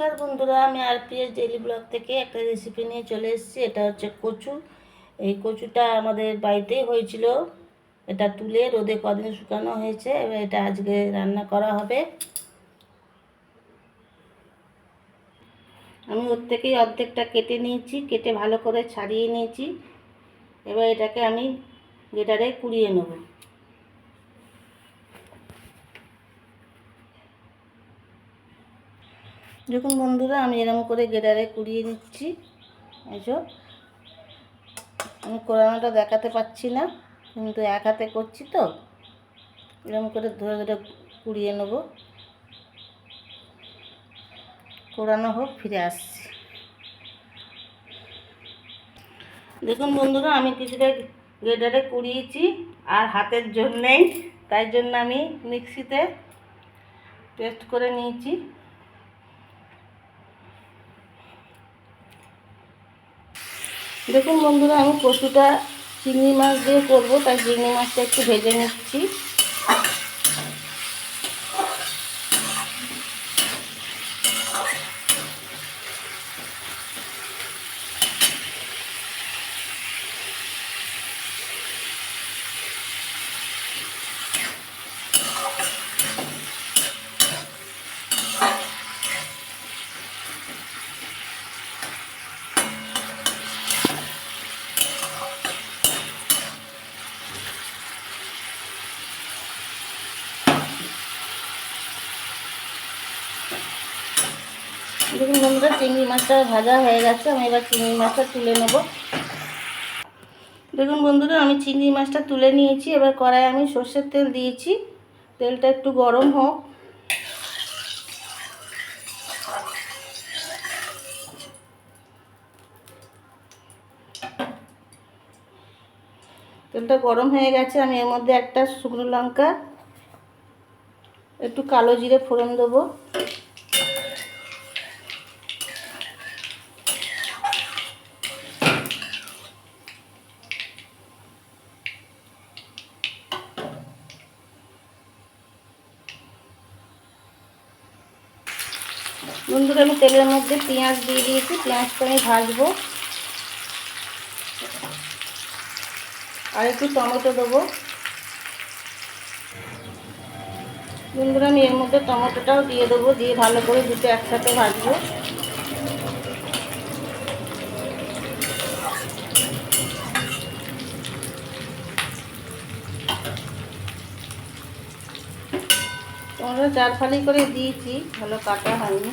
নমস্কার বন্ধুরা, আমি আরপিএস ডেলি ব্লগ থেকে একটা রেসিপি নিয়ে চলে এসেছি। এটা হচ্ছে কচু। এই কচুটা আমাদের বাড়িতেই হয়েছিল। এটা তুলে রোদে কদিন শুকানো হয়েছে। এবার এটা আজকে রান্না করা হবে। আমি ওর থেকেই অর্ধেকটা কেটে নিয়েছি। কেটে ভালো করে ছাড়িয়ে নিয়েছি। এবার এটাকে আমি গেটারে কুড়িয়ে নেব। দেখুন বন্ধুরা, আমি এরকম করে গেডারে কুড়িয়ে নিচ্ছি। এসব আমি কোরানোটা দেখাতে পাচ্ছি না, কিন্তু এক হাতে করছি তো। এরকম করে ধরে ধরে কুড়িয়ে নেব। কোরানো হোক, ফিরে আসছি। দেখুন বন্ধুরা, আমি কিছুটা গেডারে কুড়িয়েছি, আর হাতের জন্যেই। তাই জন্য আমি মিক্সিতে পেস্ট করে নিয়েছি। দেখুন বন্ধুরা আমি কচুটা চিংড়ি মাছ দিয়ে করব তাই চিংড়ি মাছটা একটু ভেজে নিচ্ছি দেখুন বন্ধুরা চিংড়ি মাছটা ভাজা হয়ে গেছে, আমি এবার চিংড়ি মাছটা তুলে নেব। দেখুন বন্ধুরা, আমি চিংড়ি মাছটা তুলে নিয়েছি, এবার কড়াই আমি সর্ষের তেল দিয়েছি। তেলটা একটু গরম হোক। তেলটা গরম হয়ে গেছে, আমি এর মধ্যে একটা শুকনো লঙ্কা, একটু কালো জিরে ফোড়ন দেবো। বন্ধুরা, আমি তেলের মধ্যে পেঁয়াজ দিয়ে দিয়েছি। পেঁয়াজটা আমি ভাজবো। আর একটু টমেটো দেবো। বন্ধুরা, আমি এর মধ্যে টমেটোটাও দিয়ে দেবো, দিয়ে ভালো করে দুটো একসাথে ভাজবো। টমেটো চার ফালি করে দিয়েছি, ভালো কাটা হয়নি।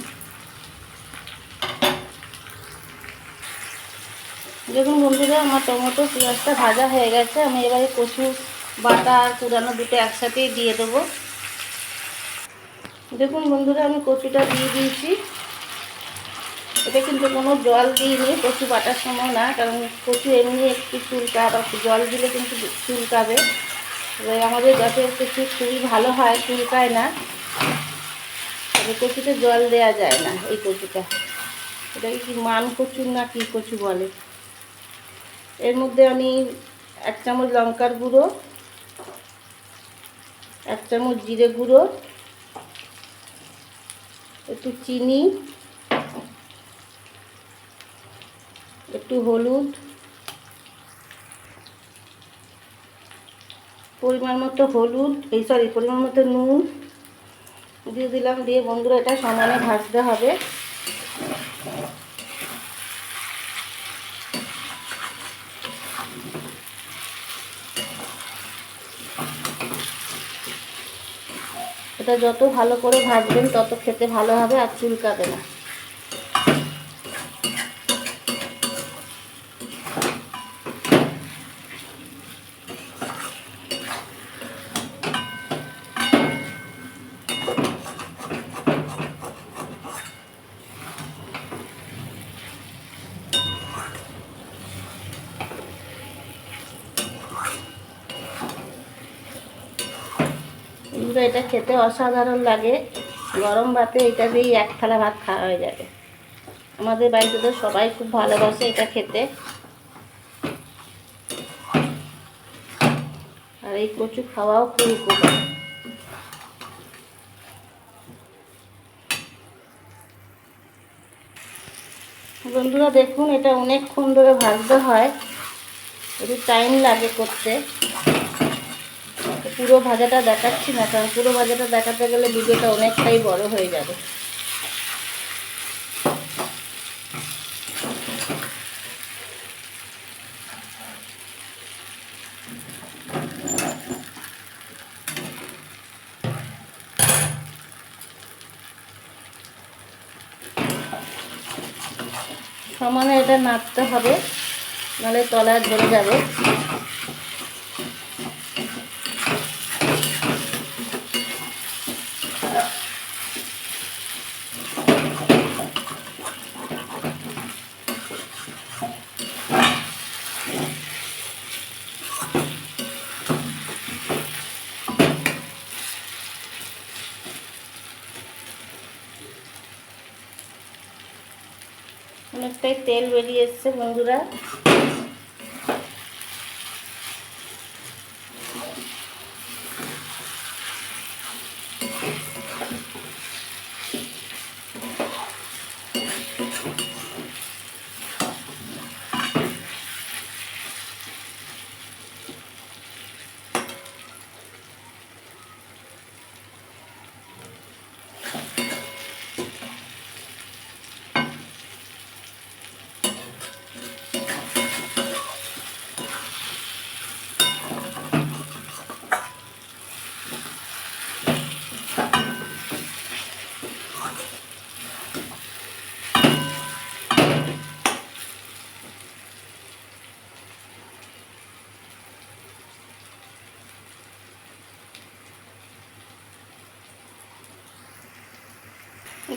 দেখুন বন্ধুরা, আমার টমেটো পেঁয়াজটা ভাজা হয়ে গেছে। আমি এবারে কচু, বাটা আর কুড়ানো দুটো একসাথেই দিয়ে দেবো। দেখুন বন্ধুরা, আমি কচুটা দিয়ে দিয়েছি। এটা কিন্তু কোনো জল দিইনি, কচু বাটার সময় না, কারণ কচু এমনি একটু চুলকা বা জল দিলে কিন্তু চুলকাবে। এবার আমাদের গাছের কচু খুবই ভালো হয় চুল চুলকায় না। তবে কচুতে জল দেওয়া যায় না এই কচুটা। এটাকে কি মান কচু না কি কচু বলে? এর মধ্যে আমি এক চামচ লঙ্কার গুঁড়ো, এক চামচ জিরে গুঁড়ো, একটু চিনি, একটু হলুদ পরিমাণ মতো হলুদ, এই সরি পরিমাণ মতো নুন দিয়ে দিলাম, দিয়ে বন্ধুরা এটা সমানে ভাজতে হবে। এটা যত ভালো করে ভাজবেন, তত খেতে ভালো হবে আর চুলকাবে না। কিন্তু এটা খেতে অসাধারণ লাগে। গরম ভাতে এটা দিয়েই এক থালা ভাত খাওয়া হয়ে যাবে। আমাদের বাড়িতে তো সবাই খুব ভালোবাসে এটা খেতে। আর এই কচু খাওয়াও খুব উপকার। বন্ধুরা, দেখুন, এটা অনেকক্ষণ ধরে ভাজতে হয়। একটু টাইম লাগে করতে। পুরো ভাজাটা দেখাচ্ছি না, কারণ পুরো ভাজাটা দেখাতে গেলে ভিডিওটা অনেকটাই বড় হয়ে যাবে। সমানে এটা নাড়তে হবে, নাহলে তলায় ধরে যাবে। অনেকটাই তেল বেরিয়ে এসছে বন্ধুরা।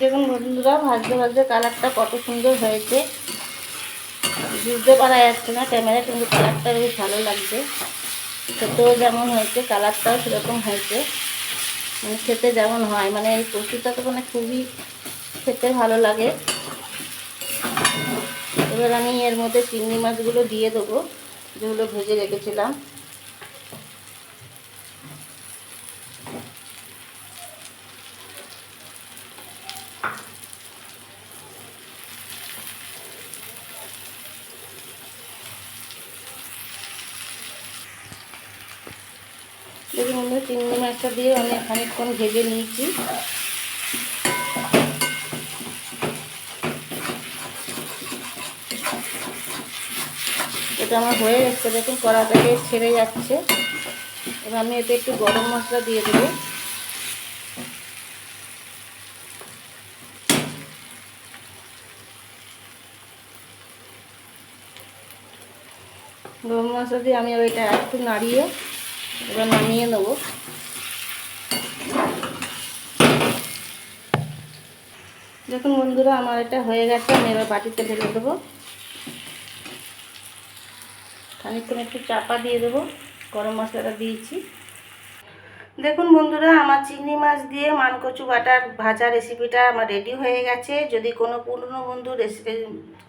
দেখুন বন্ধুরা, ভাজতে ভাজতে কালারটা কত সুন্দর হয়েছে। বুঝতে পারা যাচ্ছে না ক্যামেরা কিন্তু কালারটা বেশ ভালো লাগছে। খেতেও যেমন হয়েছে, কালারটাও সেরকম হয়েছে। মানে খেতে যেমন হয় মানে এই কচুটা তো মানে খুবই খেতে ভালো লাগে। এবার আমি এর মধ্যে চিংড়ি মাছগুলো দিয়ে দেবো, যেগুলো ভেজে রেখেছিলাম দেখুন বন্ধুরা চিংড়ি মাছটা দিয়ে আমি খানিকক্ষণ ভেজে নিয়েছি। এটা আমার হয়ে যাচ্ছে দেখুন কড়া থেকে ছেড়ে যাচ্ছে। এবার আমি এতে একটু গরম মশলা দিয়ে দেবো। গরম মশলা দিয়ে আমি ওইটা একটু নাড়িয়ে এবার নামিয়ে নেব। দেখুন বন্ধুরা, আমার এটা হয়ে গেছে, আমি এবার বাটিতে ঢেলে দেবো। খানিকক্ষণ একটু চাপা দিয়ে দেবো, গরম মশলাটা দিয়েছি। দেখুন বন্ধুরা, আমার চিংড়ি মাছ দিয়ে মানকচু বাটার ভাজা রেসিপিটা আমার রেডি হয়ে গেছে। যদি কোনো পুরনো বন্ধু রেসিপি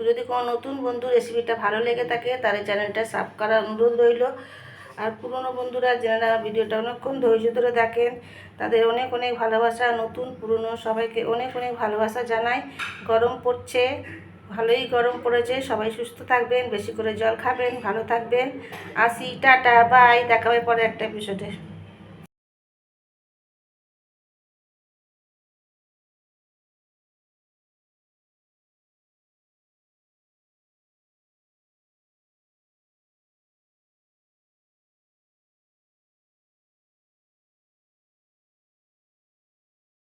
যদি কোনো নতুন বন্ধু রেসিপিটা ভালো লেগে থাকে, তাহলে চ্যানেলটা সাব করার অনুরোধ রইল। আর পুরনো বন্ধুরা যারা ভিডিওটা অনেকক্ষণ ধৈর্য ধরে দেখেন, তাদের অনেক অনেক ভালোবাসা, নতুন, পুরনো, সবাইকে অনেক অনেক ভালোবাসা জানাই। গরম পড়ছে, ভালোই গরম পড়েছে, সবাই সুস্থ থাকবেন, বেশি করে জল খাবেন, ভালো থাকবেন। আসি, টাটা, বাই, দেখা হবে পরে একটা এপিসোডে